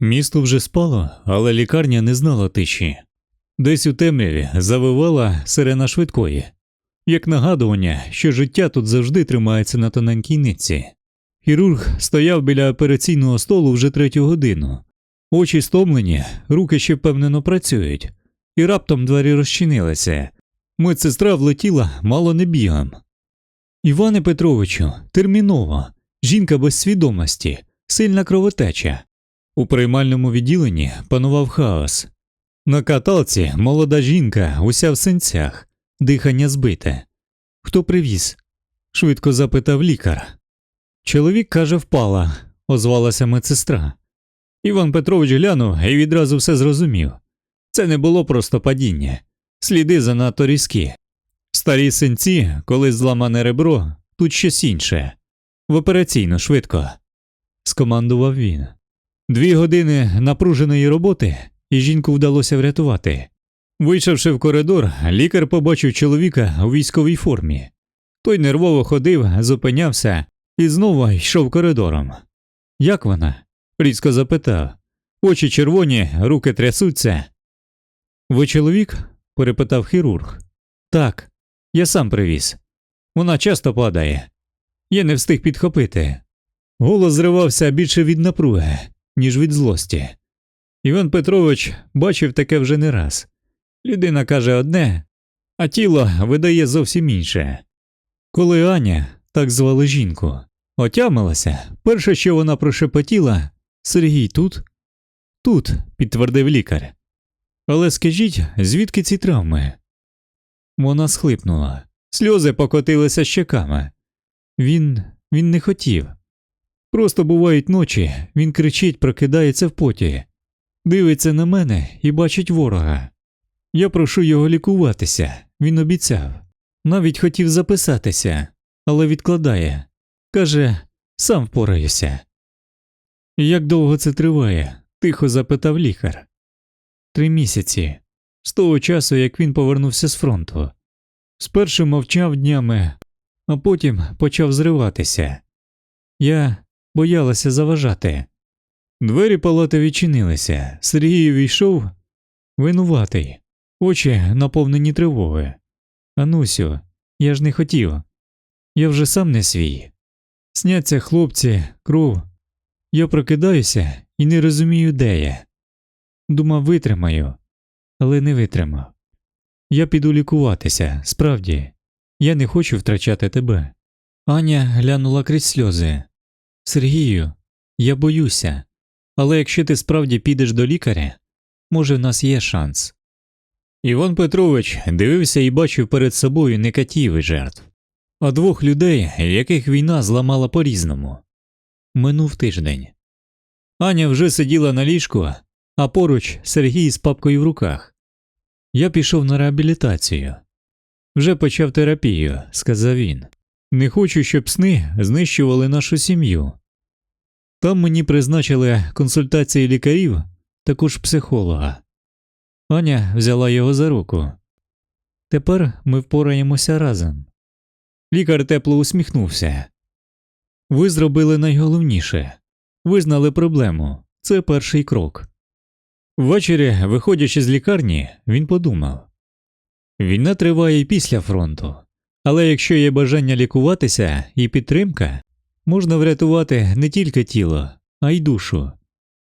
Місто вже спало, але лікарня не знала тиші. Десь у темряві завивала сирена швидкої, як нагадування, що життя тут завжди тримається на тоненькій нитці. Хірург стояв біля операційного столу вже третю годину. Очі стомлені, руки ще впевнено працюють, і раптом двері розчинилися. Медсестра влетіла мало не бігом. Іване Петровичу, терміново, жінка без свідомості, сильна кровотеча. У приймальному відділенні панував хаос. На каталці молода жінка, уся в синцях, дихання збите. Хто привіз? швидко запитав лікар. Чоловік каже, впала, озвалася медсестра. Іван Петрович глянув і відразу все зрозумів. Це не було просто падіння, сліди занадто різкі. Старі синці, коли зламане ребро, тут щось інше. В операційну швидко. скомандував він. Дві години напруженої роботи, і жінку вдалося врятувати. Вийшовши в коридор, лікар побачив чоловіка у військовій формі. Той нервово ходив, зупинявся і знову йшов коридором. Як вона? різко запитав. Очі червоні, руки трясуться. Ви чоловік? перепитав хірург. Так, я сам привіз. Вона часто падає. Я не встиг підхопити. Голос зривався більше від напруги, ніж від злості. Іван Петрович бачив таке вже не раз. Людина каже одне, а тіло видає зовсім інше. Коли Аня, так звали жінку, отямилася, перше, що вона прошепотіла Сергій тут? Тут, підтвердив лікар. Але скажіть, звідки ці травми? Вона схлипнула, сльози покотилися щеками. Він він не хотів. Просто бувають ночі, він кричить, прокидається в поті, дивиться на мене і бачить ворога. Я прошу його лікуватися, він обіцяв. Навіть хотів записатися, але відкладає. Каже, сам впораюся. Як довго це триває? тихо запитав лікар. Три місяці, з того часу, як він повернувся з фронту. Спершу мовчав днями, а потім почав зриватися. Я боялася заважати. Двері палати відчинилися. Сергій увійшов винуватий, очі наповнені тривоги. Анусю, я ж не хотів. Я вже сам не свій. Сняться хлопці, кров. Я прокидаюся і не розумію, де я. Думав, витримаю, але не витримав. Я піду лікуватися, справді, я не хочу втрачати тебе. Аня глянула крізь сльози. Сергію, я боюся, але якщо ти справді підеш до лікаря, може, в нас є шанс. Іван Петрович дивився і бачив перед собою не катів і жертв, а двох людей, яких війна зламала по різному. Минув тиждень. Аня вже сиділа на ліжку, а поруч Сергій з папкою в руках. Я пішов на реабілітацію. Вже почав терапію, сказав він. Не хочу, щоб сни знищували нашу сім'ю. Там мені призначили консультації лікарів, також психолога. Аня взяла його за руку. Тепер ми впораємося разом. Лікар тепло усміхнувся. Ви зробили найголовніше визнали проблему це перший крок. Ввечері, виходячи з лікарні, він подумав війна триває і після фронту, але якщо є бажання лікуватися і підтримка, можна врятувати не тільки тіло, а й душу.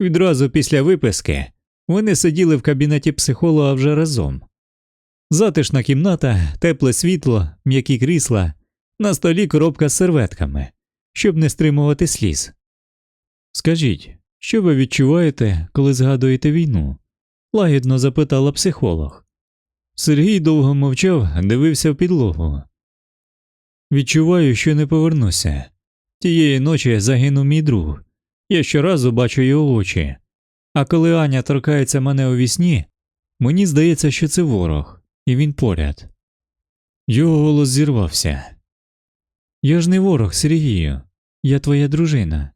Відразу після виписки вони сиділи в кабінеті психолога вже разом. Затишна кімната, тепле світло, м'які крісла, на столі коробка з серветками, щоб не стримувати сліз. Скажіть, що ви відчуваєте, коли згадуєте війну? лагідно запитала психолог. Сергій довго мовчав, дивився в підлогу. Відчуваю, що не повернуся. Тієї ночі загинув мій друг. Я щоразу бачу його очі. А коли Аня торкається мене у вісні, мені здається, що це ворог, і він поряд. Його голос зірвався. Я ж не ворог, Сергію, я твоя дружина.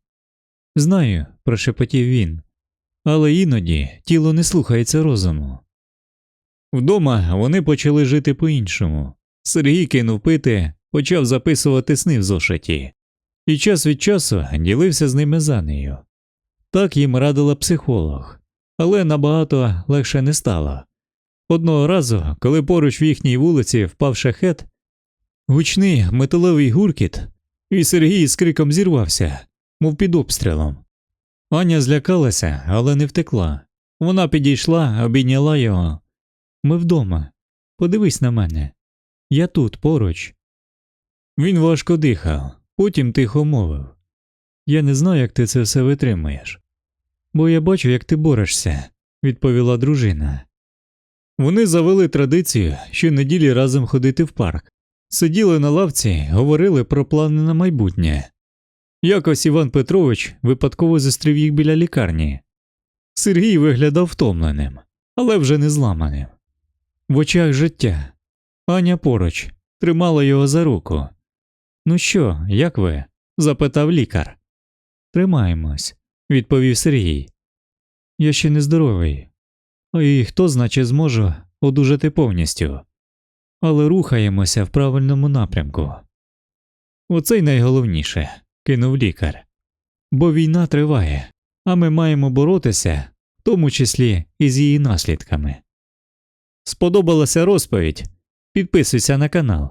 Знаю, прошепотів він, але іноді тіло не слухається розуму. Вдома вони почали жити по іншому. Сергій кинув пити, почав записувати сни в зошиті, і час від часу ділився з ними за нею. Так їм радила психолог, але набагато легше не стало. Одного разу, коли поруч в їхній вулиці впав шахет, гучний металевий гуркіт, і Сергій з криком зірвався, мов під обстрілом. Аня злякалася, але не втекла. Вона підійшла, обійняла його. Ми вдома. Подивись на мене. Я тут поруч. Він важко дихав, потім тихо мовив Я не знаю, як ти це все витримуєш. Бо я бачу, як ти борешся, відповіла дружина. Вони завели традицію щонеділі разом ходити в парк. Сиділи на лавці, говорили про плани на майбутнє. Якось Іван Петрович випадково зустрів їх біля лікарні. Сергій виглядав втомленим, але вже не зламаним. В очах життя. Аня поруч тримала його за руку. Ну що, як ви? запитав лікар. Тримаємось, відповів Сергій. Я ще не здоровий. А і хто, значить, зможе одужати повністю. Але рухаємося в правильному напрямку. Оце й найголовніше, кинув лікар. Бо війна триває, а ми маємо боротися, в тому числі і з її наслідками. Сподобалася розповідь? Підписуйся на канал,